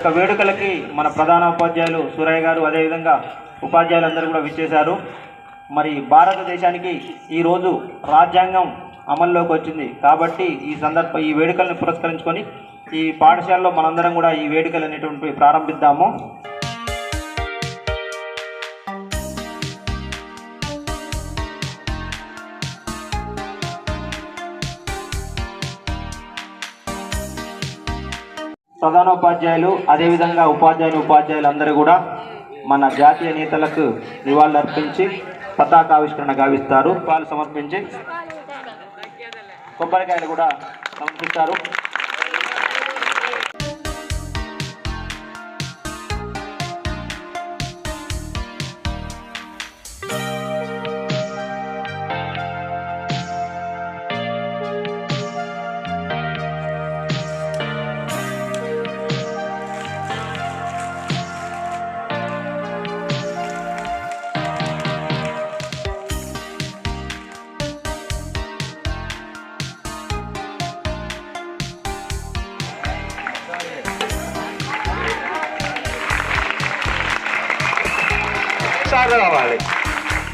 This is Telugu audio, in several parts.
ఒక వేడుకలకి మన ప్రధాన ఉపాధ్యాయులు సూరయ్య గారు అదేవిధంగా ఉపాధ్యాయులందరూ కూడా విచ్చేశారు. మరి భారతదేశానికి ఈరోజు రాజ్యాంగం అమల్లోకి వచ్చింది. కాబట్టి ఈ సందర్భ ఈ వేడుకలను పురస్కరించుకొని ఈ పాఠశాలలో మనందరం కూడా ఈ వేడుకలు అనేటువంటివి ప్రారంభిద్దాము. ప్రధానోపాధ్యాయులు అదేవిధంగా ఉపాధ్యాయులు ఉపాధ్యాయులు అందరూ కూడా మన జాతీయ నేతలకు నివాళులర్పించి పతాకావిష్కరణ గావిస్తారు. పాలు సమర్పించి కొబ్బరికాయలు కూడా సమర్పిస్తారు. కార్డు కావాలి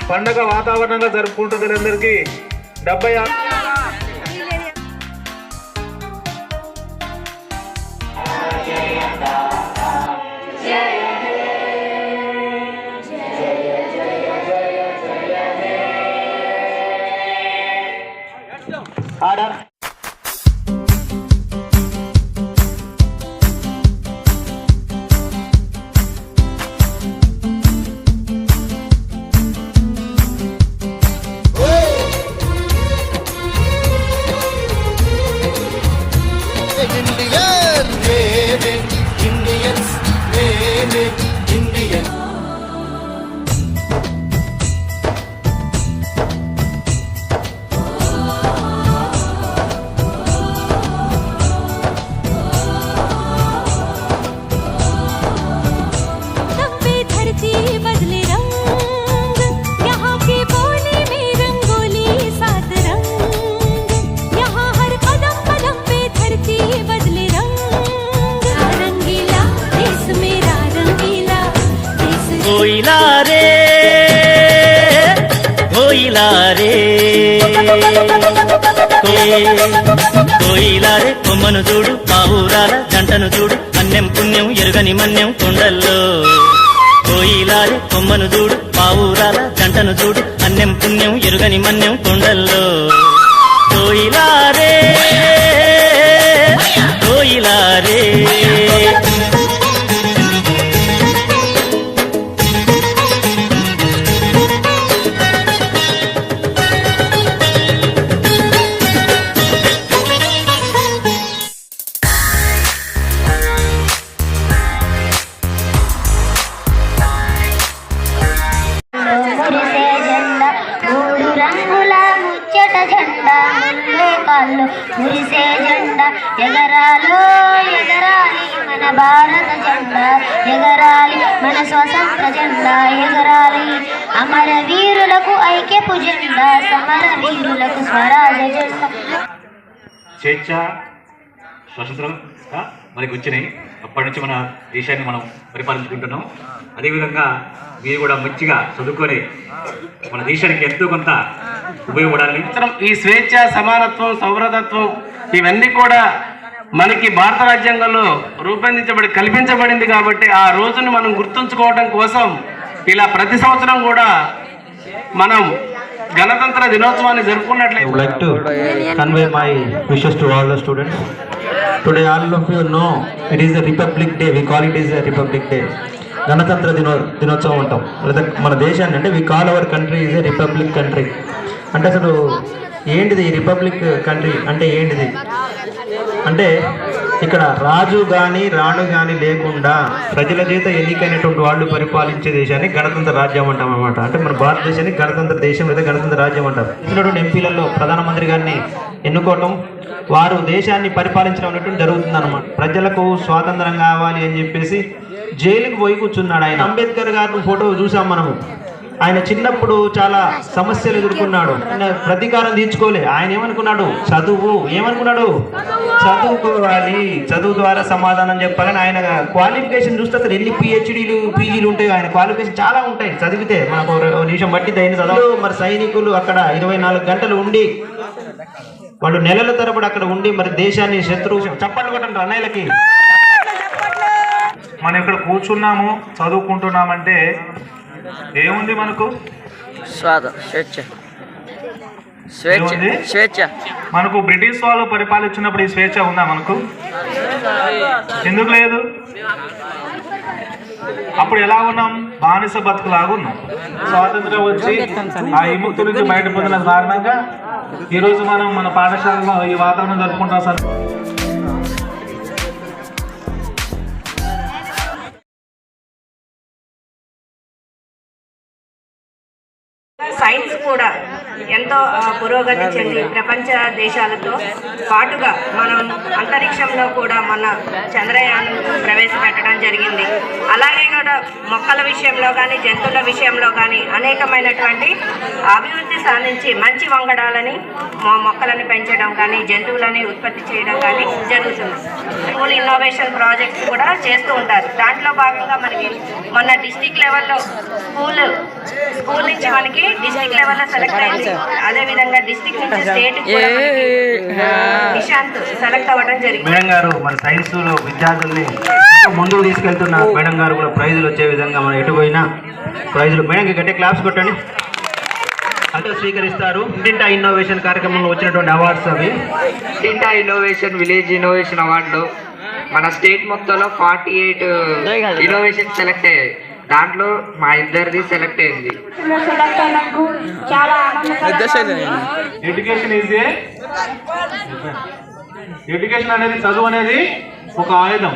పండగ వాతావరణంగా జరుపుకుంటుంది అందరికీ. డెబ్బై ఆరు ఆర్డర్ కోయిలా రే కోయిలా కొమ్మను చూడు పావురాల జంటను చూడు అన్యం పుణ్యం ఎరుగని మన్యం కొండల్లో. కోయిలారే కొమ్మను చూడు పావురాల జంటను చూడు అన్యం పుణ్యం ఎరుగని మన్యం కొండల్లో. ముల్లే మురిసే జెండా ఎగరాలో ఎగరాలి మన భారత జెండా ఎగరాలి మన స్వతంత్ర జెండా ఎగరాలి అమర వీరులకు ఐక్యపు జెండా సమర వీరులకు స్వరాజ జెండా. స్వేచ్ఛ స్వతంత్రం మనకి వచ్చినాయి. అప్పటి నుంచి మన దేశాన్ని మనం పరిపాలించుకుంటున్నాం. అదేవిధంగా మీరు కూడా మంచిగా చదువుకొని మన దేశానికి ఎంతో కొంత ఉపయోగపడాలని సంవత్సరం ఈ స్వేచ్ఛ సమానత్వం సౌరతత్వం ఇవన్నీ కూడా మనకి భారత రాజ్యాంగంలో రూపొందించబడి కల్పించబడింది కాబట్టి ఆ రోజును మనం గుర్తుంచుకోవడం కోసం ఇలా ప్రతి సంవత్సరం కూడా మనం గణతంత్ర దినోత్సవాన్ని జరుపుకున్నట్లయితే my wishes to all the students. Today, all of you know it is a Republic Day. We call it is a Republic Day. గణతంత్ర దినో దినోత్సవం అంటాం. లేదా మన దేశాన్ని అంటే we call our country is a republic country అంటే అసలు ఏంటిది ఈ రిపబ్లిక్ కంట్రీ అంటే ఏంటిది? అంటే ఇక్కడ రాజు కానీ రాణు కానీ లేకుండా ప్రజల చేత ఎన్నికైనటువంటి వాళ్ళు పరిపాలించే దేశాన్ని గణతంత్ర రాజ్యం అంటాం అనమాట అంటే మన భారతదేశాన్ని గణతంత్ర దేశం లేదా గణతంత్ర రాజ్యం అంటారు. ఇచ్చినటువంటి ఎంపీలలో ప్రధానమంత్రి గారిని ఎన్నుకోవటం వారు దేశాన్ని పరిపాలించడం అనేటువంటి జరుగుతుంది అనమాట ప్రజలకు స్వాతంత్రం కావాలి అని చెప్పేసి జైలుకి పోయి కూర్చున్నాడు ఆయన. అంబేద్కర్ గారి ఫోటో చూసాం మనము. ఆయన చిన్నప్పుడు చాలా సమస్యలు ఎదుర్కొన్నాడు. ఆయన ప్రతీకారం తీర్చుకోలే. ఆయన ఏమనుకున్నాడు? చదువు. ఏమనుకున్నాడు? చదువుకోవాలి. చదువు ద్వారా సమాధానం చెప్పాలని ఆయన క్వాలిఫికేషన్ చూస్తే అసలు ఎన్ని పిహెచ్డీలు పీజీలు ఉంటాయి ఆయన క్వాలిఫికేషన్ చాలా ఉంటాయి. చదివితే మనకు నిమిషం బట్టి దైన చదువు మరి సైనికులు అక్కడ ఇరవై నాలుగు గంటలు ఉండి వాళ్ళు నెలల తరబడి అక్కడ ఉండి మరి దేశాన్ని శత్రువు చప్పట్లు కొట్టండి అన్నయ్యలకి. మనం ఇక్కడ కూర్చున్నాము చదువుకుంటున్నామంటే ఏముంది మనకు? స్వాద స్వేచ్ఛ. స్వేచ్ఛ ఏముంది? స్వేచ్ఛ. మనకు బ్రిటిష్ వాళ్ళు పరిపాలించినప్పుడు ఈ స్వేచ్ఛ ఉందా మనకు? ఎందుకు లేదు? అప్పుడు ఎలా ఉన్నాం? బానిస బతుకులాగా ఉన్నాం. స్వాతంత్రం వచ్చి ఆ విముక్తి నుంచి బయట పొందిన కారణంగా ఈరోజు మనం మన పాఠశాలలో ఈ వాతావరణం జరుపుకుంటాం సార్. సైన్స్ కూడా ఎంతో పురోగతి చెంది ప్రపంచ దేశాలతో పాటుగా మనం అంతరిక్షంలో కూడా మన చంద్రయానం ప్రవేశపెట్టడం జరిగింది. అలాగే కూడా మొక్కల విషయంలో కానీ జంతువుల విషయంలో కానీ అనేకమైనటువంటి అభివృద్ధి సాధించి మంచి వంగడాలని మొక్కలను పెంచడం కానీ జంతువులని ఉత్పత్తి చేయడం కానీ జరుగుతుంది. స్కూల్ ఇన్నోవేషన్ ప్రాజెక్ట్స్ కూడా చేస్తూ ఉంటారు. దాంట్లో భాగంగా మనకి మొన్న డిస్టిక్ లెవెల్లో స్కూల్ స్కూల్ నుంచి మనకి డిస్టిక్ లెవెల్లో సెలెక్ట్ అయింది. అదే విధంగా డిస్టిక్ నుంచి స్టేట్ నిశాంత్ సెలెక్ట్ అవ్వడం జరిగింది. మేడం గారు మన సైన్స్లో విద్యార్థుల్ని ముందుకు తీసుకెళ్తున్న మేడం గారు కూడా ప్రైజులు వచ్చే విధంగా మనం ఎటు పోయినా ప్రైజులు. మేడం గట్టే క్లాప్స్ కొట్టండి. అంటే స్వీకరిస్తారు. ఇంటింటా ఇన్నోవేషన్ కార్యక్రమంలో వచ్చినటువంటి అవార్డ్స్ అవి. ఇంటా ఇన్నోవేషన్ విలేజ్ ఇన్నోవేషన్ అవార్డులు మన స్టేట్ మొత్తంలో ఫార్టీ ఎయిట్ ఇన్నోవేషన్ సెలెక్ట్ అయ్యాయి. దాంట్లో మా ఇద్దరిది సెలెక్ట్ అయింది. ఎడ్యుకేషన్ ఈజ్ ఎడ్యుకేషన్ అనేది చదువు అనేది ఒక ఆయుధం.